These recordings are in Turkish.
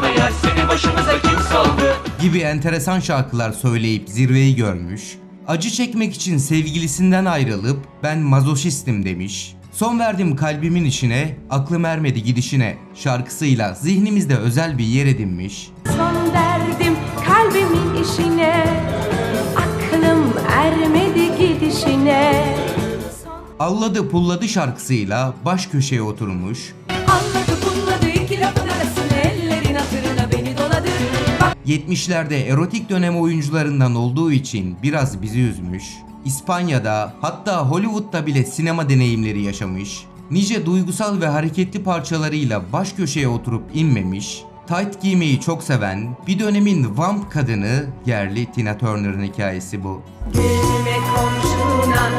ve Seni başımıza kim saldı gibi enteresan şarkılar söyleyip zirveyi görmüş, acı çekmek için sevgilisinden ayrılıp ben mazoşistim demiş, son verdim kalbimin içine, aklım ermedi gidişine şarkısıyla zihnimizde özel bir yer edinmiş, Son verdim kalbimin işine Aklım ermedi gidişine. Son Alladı pulladı şarkısıyla baş köşeye oturmuş, anladı 70'lerde erotik dönem oyuncularından olduğu için biraz bizi üzmüş. İspanya'da hatta Hollywood'da bile sinema deneyimleri yaşamış. Nice duygusal ve hareketli parçalarıyla baş köşeye oturup inmemiş. Tight giymeyi çok seven bir dönemin vamp kadını yerli Tina Turner'ın hikayesi bu. Komşuna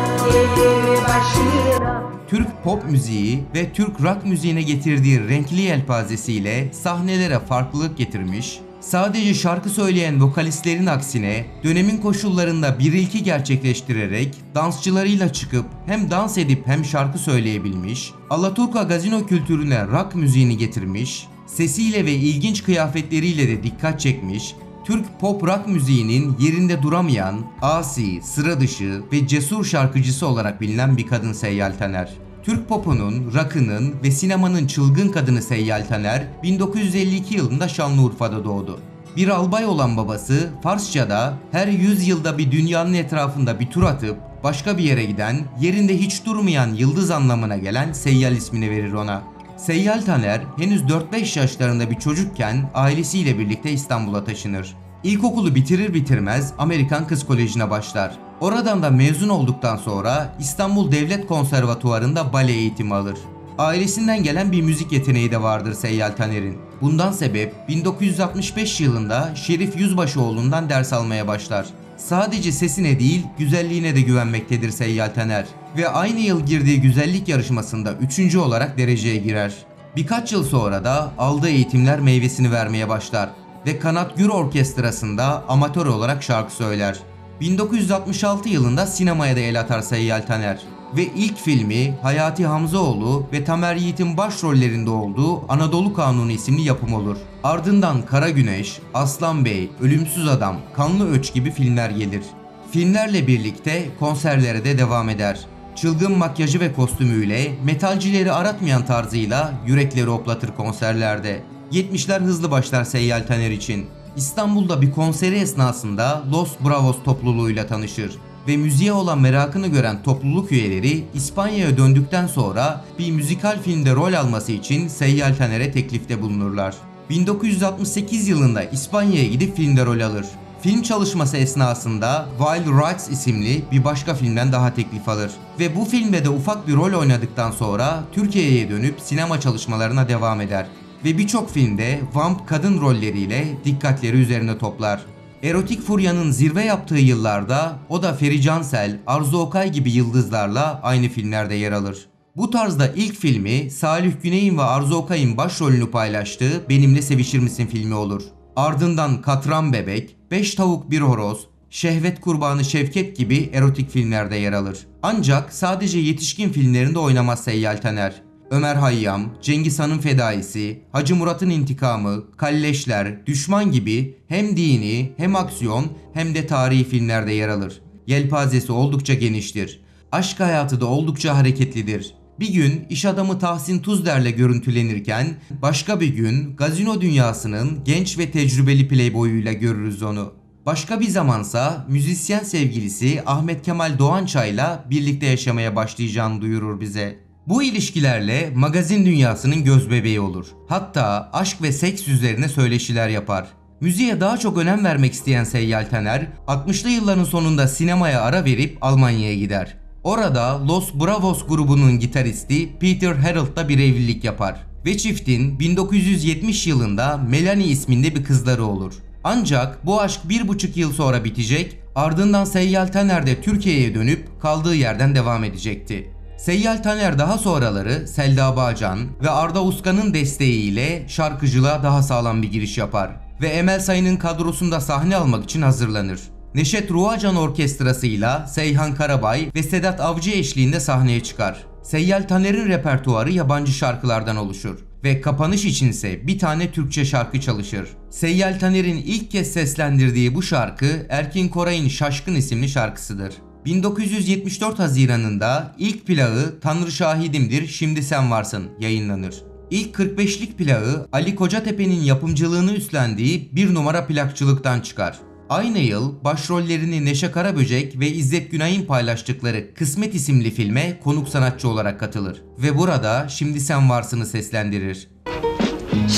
Türk pop müziği ve Türk rock müziğine getirdiği renkli yelpazesiyle sahnelere farklılık getirmiş, sadece şarkı söyleyen vokalistlerin aksine dönemin koşullarında bir ilki gerçekleştirerek dansçılarıyla çıkıp hem dans edip hem şarkı söyleyebilmiş, Alaturka gazino kültürüne rock müziğini getirmiş, sesiyle ve ilginç kıyafetleriyle de dikkat çekmiş, Türk pop rock müziğinin yerinde duramayan, asi, sıra dışı ve cesur şarkıcısı olarak bilinen bir kadın Seyyal Taner. Türk popunun, rock'ının ve sinemanın çılgın kadını Seyyal Taner 1952 yılında Şanlıurfa'da doğdu. Bir albay olan babası Farsça'da her 100 yılda bir dünyanın etrafında bir tur atıp başka bir yere giden, yerinde hiç durmayan yıldız anlamına gelen Seyyal ismini verir ona. Seyyal Taner henüz 4-5 yaşlarında bir çocukken ailesiyle birlikte İstanbul'a taşınır. İlkokulu bitirir bitirmez Amerikan Kız Koleji'ne başlar. Oradan da mezun olduktan sonra İstanbul Devlet Konservatuvarı'nda bale eğitimi alır. Ailesinden gelen bir müzik yeteneği de vardır Seyyal Taner'in. Bundan sebep 1965 yılında Şerif Yüzbaşıoğlu'ndan ders almaya başlar. Sadece sesine değil güzelliğine de güvenmektedir Seyyal Taner. Ve aynı yıl girdiği güzellik yarışmasında 3. olarak dereceye girer. Birkaç yıl sonra da aldığı eğitimler meyvesini vermeye başlar ve Kanat Gür Orkestrası'nda amatör olarak şarkı söyler. 1966 yılında sinemaya da el atar Seyyal Taner ve ilk filmi Hayati Hamzaoğlu ve Tamer Yiğit'in başrollerinde olduğu Anadolu Kanunu isimli yapım olur. Ardından Kara Güneş, Aslan Bey, Ölümsüz Adam, Kanlı Öç gibi filmler gelir. Filmlerle birlikte konserlere de devam eder. Çılgın makyajı ve kostümüyle metalcileri aratmayan tarzıyla yürekleri oplatır konserlerde. 70'ler hızlı başlar Seyyal Taner için. İstanbul'da bir konseri esnasında Los Bravos topluluğuyla tanışır ve müziğe olan merakını gören topluluk üyeleri İspanya'ya döndükten sonra bir müzikal filmde rol alması için Seyyal Taner'e teklifte bulunurlar. 1968 yılında İspanya'ya gidip filmde rol alır. Film çalışması esnasında Wild Rights isimli bir başka filmden daha teklif alır. Ve bu filmde de ufak bir rol oynadıktan sonra Türkiye'ye dönüp sinema çalışmalarına devam eder. Ve birçok filmde vamp kadın rolleriyle dikkatleri üzerine toplar. Erotik furyanın zirve yaptığı yıllarda o da Feri Cansel, Arzu Okay gibi yıldızlarla aynı filmlerde yer alır. Bu tarzda ilk filmi Salih Güney'in ve Arzu Okay'ın başrolünü paylaştığı Benimle Sevişir Misin filmi olur. Ardından Katran Bebek, Beş Tavuk Bir Horoz, Şehvet Kurbanı Şevket gibi erotik filmlerde yer alır. Ancak sadece yetişkin filmlerinde oynamaz Seyyal Taner. Ömer Hayyam, Cengiz Han'ın Fedaisi, Hacı Murat'ın İntikamı, Kalleşler, Düşman gibi hem dini hem aksiyon hem de tarihi filmlerde yer alır. Yelpazesi oldukça geniştir. Aşk hayatı da oldukça hareketlidir. Bir gün iş adamı Tahsin Tuzder'le görüntülenirken başka bir gün gazino dünyasının genç ve tecrübeli playboyuyla görürüz onu. Başka bir zamansa müzisyen sevgilisi Ahmet Kemal Doğançay'la birlikte yaşamaya başlayacağını duyurur bize. Bu ilişkilerle magazin dünyasının gözbebeği olur. Hatta aşk ve seks üzerine söyleşiler yapar. Müziğe daha çok önem vermek isteyen Seyyal Taner, 60'lı yılların sonunda sinemaya ara verip Almanya'ya gider. Orada Los Bravos grubunun gitaristi Peter Harold'la bir evlilik yapar ve çiftin 1970 yılında Melanie isminde bir kızları olur. Ancak bu aşk bir buçuk yıl sonra bitecek, ardından Seyyal Taner de Türkiye'ye dönüp kaldığı yerden devam edecekti. Seyyal Taner daha sonraları Selda Bağcan ve Arda Uskan'ın desteğiyle şarkıcılığa daha sağlam bir giriş yapar ve Emel Sayın'ın kadrosunda sahne almak için hazırlanır. Neşet Ruacan Orkestrası'yla Seyhan Karabay ve Sedat Avcı eşliğinde sahneye çıkar. Seyyal Taner'in repertuarı yabancı şarkılardan oluşur. Ve kapanış içinse bir tane Türkçe şarkı çalışır. Seyyal Taner'in ilk kez seslendirdiği bu şarkı Erkin Koray'ın Şaşkın isimli şarkısıdır. 1974 Haziran'ında ilk plağı Tanrı Şahidimdir Şimdi Sen Varsın yayınlanır. İlk 45'lik plağı Ali Kocatepe'nin yapımcılığını üstlendiği bir numara plakçılıktan çıkar. Aynı yıl başrollerini Neşe Karaböcek ve İzzet Günay'ın paylaştıkları Kısmet isimli filme konuk sanatçı olarak katılır. Ve burada Şimdi Sen Varsın'ı seslendirir.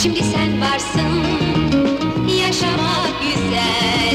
Şimdi sen varsın, yaşamak güzel.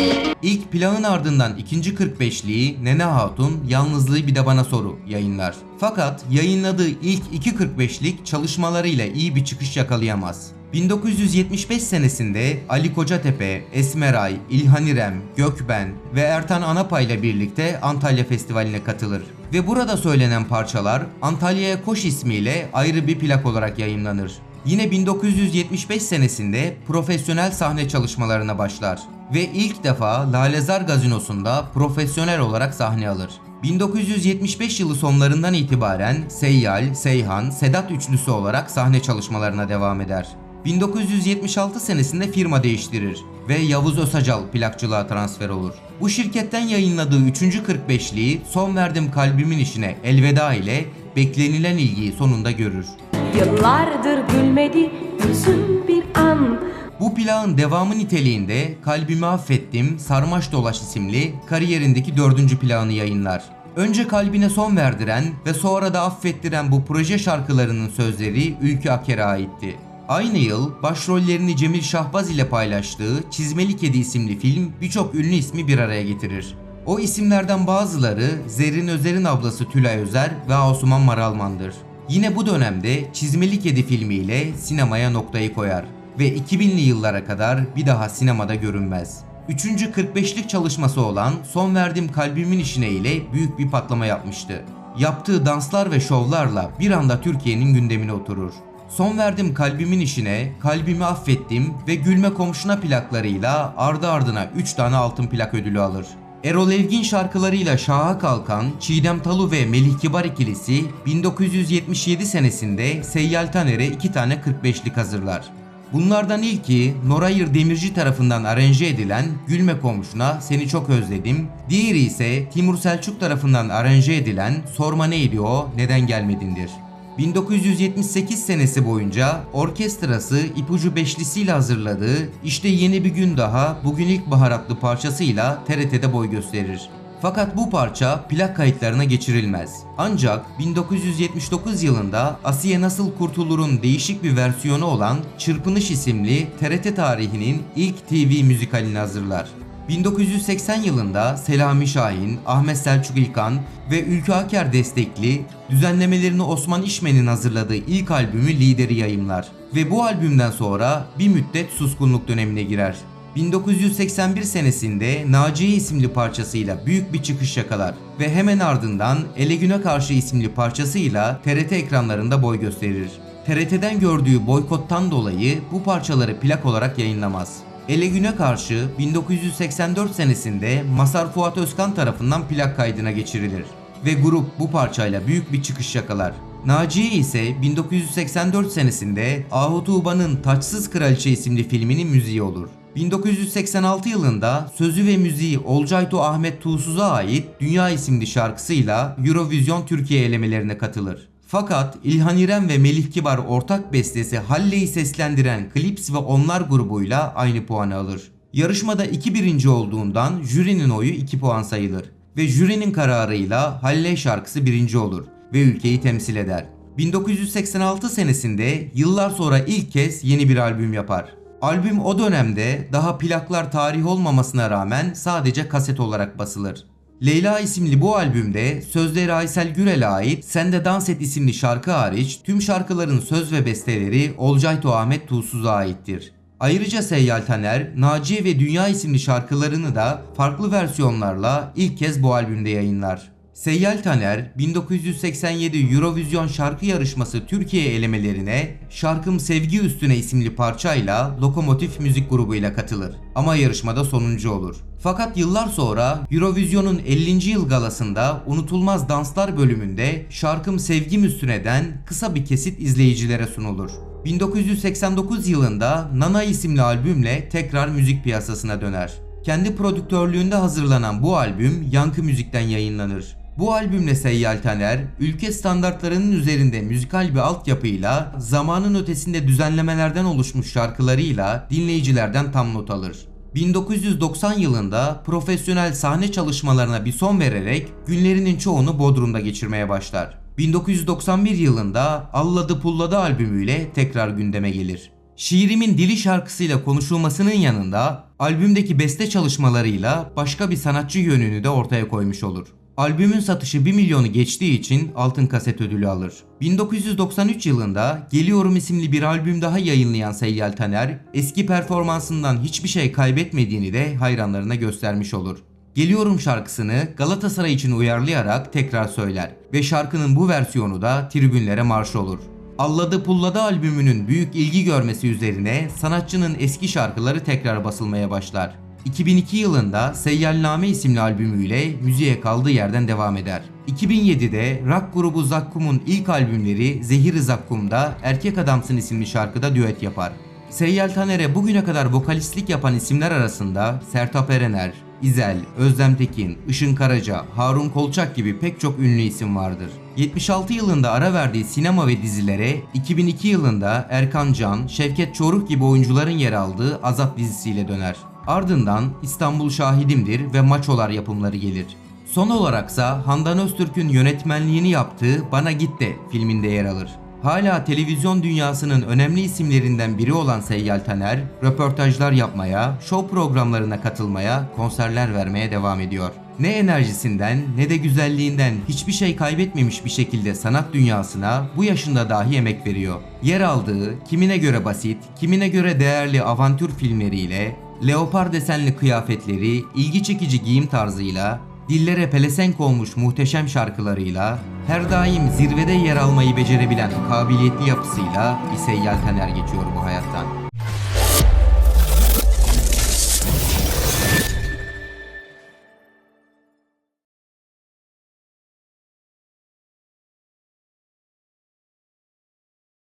İlk plağın ardından ikinci 45'liği Nene Hatun Yalnızlığı Bir de Bana Soru yayınlar. Fakat yayınladığı ilk iki 45'lik çalışmalarıyla iyi bir çıkış yakalayamaz. 1975 senesinde Ali Kocatepe, Esmeray, İlhan İrem, Gökben ve Ertan Anapay ile birlikte Antalya Festivali'ne katılır. Ve burada söylenen parçalar Antalya'ya Koş ismiyle ayrı bir plak olarak yayınlanır. Yine 1975 senesinde profesyonel sahne çalışmalarına başlar ve ilk defa Lalezar Gazinosu'nda profesyonel olarak sahne alır. 1975 yılı sonlarından itibaren Seyyal, Seyhan, Sedat üçlüsü olarak sahne çalışmalarına devam eder. 1976 senesinde firma değiştirir ve Yavuz Ösacal plakçılığa transfer olur. Bu şirketten yayınladığı 3. 45'liği Son Verdim Kalbimin İşine Elveda ile beklenilen ilgiyi sonunda görür. Yıllardır gülmedi yüzüm bir an Bu plağın devamı niteliğinde Kalbimi Affettim Sarmaş Dolaş isimli kariyerindeki dördüncü plağını yayınlar. Önce kalbine son verdiren ve sonra da affettiren bu proje şarkılarının sözleri Ülkü Aker'e aitti. Aynı yıl başrollerini Cemil Şahbaz ile paylaştığı Çizmeli Kedi isimli film birçok ünlü ismi bir araya getirir. O isimlerden bazıları Zerrin Özer'in ablası Tülay Özer ve Asuman Maralman'dır. Yine bu dönemde Çizmeli Kedi filmiyle sinemaya noktayı koyar ve 2000'li yıllara kadar bir daha sinemada görünmez. Üçüncü 45'lik çalışması olan Son Verdim Kalbimin İşine ile büyük bir patlama yapmıştı. Yaptığı danslar ve şovlarla bir anda Türkiye'nin gündemine oturur. Son verdim kalbimin işine, kalbimi affettim ve gülme komşuna plaklarıyla ardı ardına 3 tane altın plak ödülü alır. Erol Evgin şarkılarıyla şaha kalkan Çiğdem Talu ve Melih Kibar ikilisi 1977 senesinde Seyyal Taner'e 2 tane 45'lik hazırlar. Bunlardan ilki Norayır Demirci tarafından aranje edilen Gülme Komşuna Seni Çok Özledim. Diğeri ise Timur Selçuk tarafından aranje edilen Sorma Neydi O Neden Gelmedindir. 1978 senesi boyunca orkestrası ipucu beşlisiyle hazırladığı İşte Yeni Bir Gün Daha Bugün İlkbahar adlı parçasıyla TRT'de boy gösterir. Fakat bu parça plak kayıtlarına geçirilmez. Ancak 1979 yılında Asiye Nasıl Kurtulur'un değişik bir versiyonu olan Çırpınış isimli TRT tarihinin ilk TV müzikalini hazırlar. 1980 yılında Selami Şahin, Ahmet Selçuk İlkan ve Ülkü Aker destekli düzenlemelerini Osman İşmen'in hazırladığı ilk albümü Lideri yayımlar ve bu albümden sonra bir müddet suskunluk dönemine girer. 1981 senesinde Naciye isimli parçasıyla büyük bir çıkış yakalar ve hemen ardından Ele Güne Karşı isimli parçasıyla TRT ekranlarında boy gösterir. TRT'den gördüğü boykottan dolayı bu parçaları plak olarak yayınlamaz. Ele Güne karşı 1984 senesinde Masar Fuat Özkan tarafından plak kaydına geçirilir ve grup bu parçayla büyük bir çıkış yakalar. Naciye ise 1984 senesinde Ahu Tuğba'nın Taçsız Kraliçe isimli filminin müziği olur. 1986 yılında sözü ve müziği Olcayto Ahmet Tuğsuz'a ait Dünya isimli şarkısıyla Eurovision Türkiye elemelerine katılır. Fakat İlhan İrem ve Melih Kibar ortak bestesi Halle'yi seslendiren Clips ve Onlar grubuyla aynı puanı alır. Yarışmada iki birinci olduğundan jürinin oyu 2 puan sayılır ve jürinin kararıyla Halle şarkısı birinci olur ve ülkeyi temsil eder. 1986 senesinde yıllar sonra ilk kez yeni bir albüm yapar. Albüm o dönemde daha plaklar tarih olmamasına rağmen sadece kaset olarak basılır. Leyla isimli bu albümde sözleri Aysel Gürel'e ait Sen de Dans Et isimli şarkı hariç tüm şarkıların söz ve besteleri Olcayto Ahmet Tuğsuz'a aittir. Ayrıca Seyyal Taner, Naciye ve Dünya isimli şarkılarını da farklı versiyonlarla ilk kez bu albümde yayınlar. Seyyal Taner 1987 Eurovision şarkı yarışması Türkiye elemelerine Şarkım Sevgi Üstüne isimli parçayla Lokomotif Müzik grubuyla katılır ama yarışmada sonuncu olur. Fakat yıllar sonra Eurovision'un 50. yıl galasında Unutulmaz Danslar bölümünde Şarkım Sevgim Üstüne'den kısa bir kesit izleyicilere sunulur. 1989 yılında Nana isimli albümle tekrar müzik piyasasına döner. Kendi prodüktörlüğünde hazırlanan bu albüm Yankı Müzik'ten yayınlanır. Bu albümle Seyyal Taner, ülke standartlarının üzerinde müzikal bir altyapıyla zamanın ötesinde düzenlemelerden oluşmuş şarkılarıyla dinleyicilerden tam not alır. 1990 yılında profesyonel sahne çalışmalarına bir son vererek günlerinin çoğunu Bodrum'da geçirmeye başlar. 1991 yılında Alladı Pulladı albümüyle tekrar gündeme gelir. Şiirimin Dili şarkısıyla konuşulmasının yanında albümdeki beste çalışmalarıyla başka bir sanatçı yönünü de ortaya koymuş olur. Albümün satışı 1 milyonu geçtiği için altın kaset ödülü alır. 1993 yılında Geliyorum isimli bir albüm daha yayınlayan Seyyal Taner, eski performansından hiçbir şey kaybetmediğini de hayranlarına göstermiş olur. Geliyorum şarkısını Galatasaray için uyarlayarak tekrar söyler ve şarkının bu versiyonu da tribünlere marş olur. Alladı Pulladı albümünün büyük ilgi görmesi üzerine sanatçının eski şarkıları tekrar basılmaya başlar. 2002 yılında Seyyalname isimli albümüyle müziğe kaldığı yerden devam eder. 2007'de rock grubu Zakkum'un ilk albümleri Zehir-i Zakkum'da Erkek Adamsın isimli şarkıda düet yapar. Seyyal Taner'e bugüne kadar vokalistlik yapan isimler arasında Sertab Erener, İzel, Özlem Tekin, Işın Karaca, Harun Kolçak gibi pek çok ünlü isim vardır. 76 yılında ara verdiği sinema ve dizilere 2002 yılında Erkan Can, Şevket Çoruh gibi oyuncuların yer aldığı Azap dizisiyle döner. Ardından İstanbul Şahidimdir ve Maçolar yapımları gelir. Son olaraksa Handan Öztürk'ün yönetmenliğini yaptığı Bana Git de filminde yer alır. Hala televizyon dünyasının önemli isimlerinden biri olan Seyyal Taner, röportajlar yapmaya, show programlarına katılmaya, konserler vermeye devam ediyor. Ne enerjisinden ne de güzelliğinden hiçbir şey kaybetmemiş bir şekilde sanat dünyasına bu yaşında dahi emek veriyor. Yer aldığı, kimine göre basit, kimine göre değerli avantür filmleriyle, leopar desenli kıyafetleri, ilgi çekici giyim tarzıyla, dillere pelesenk olmuş muhteşem şarkılarıyla, her daim zirvede yer almayı becerebilen kabiliyetli yapısıyla bir seyyal taner geçiyor bu hayattan.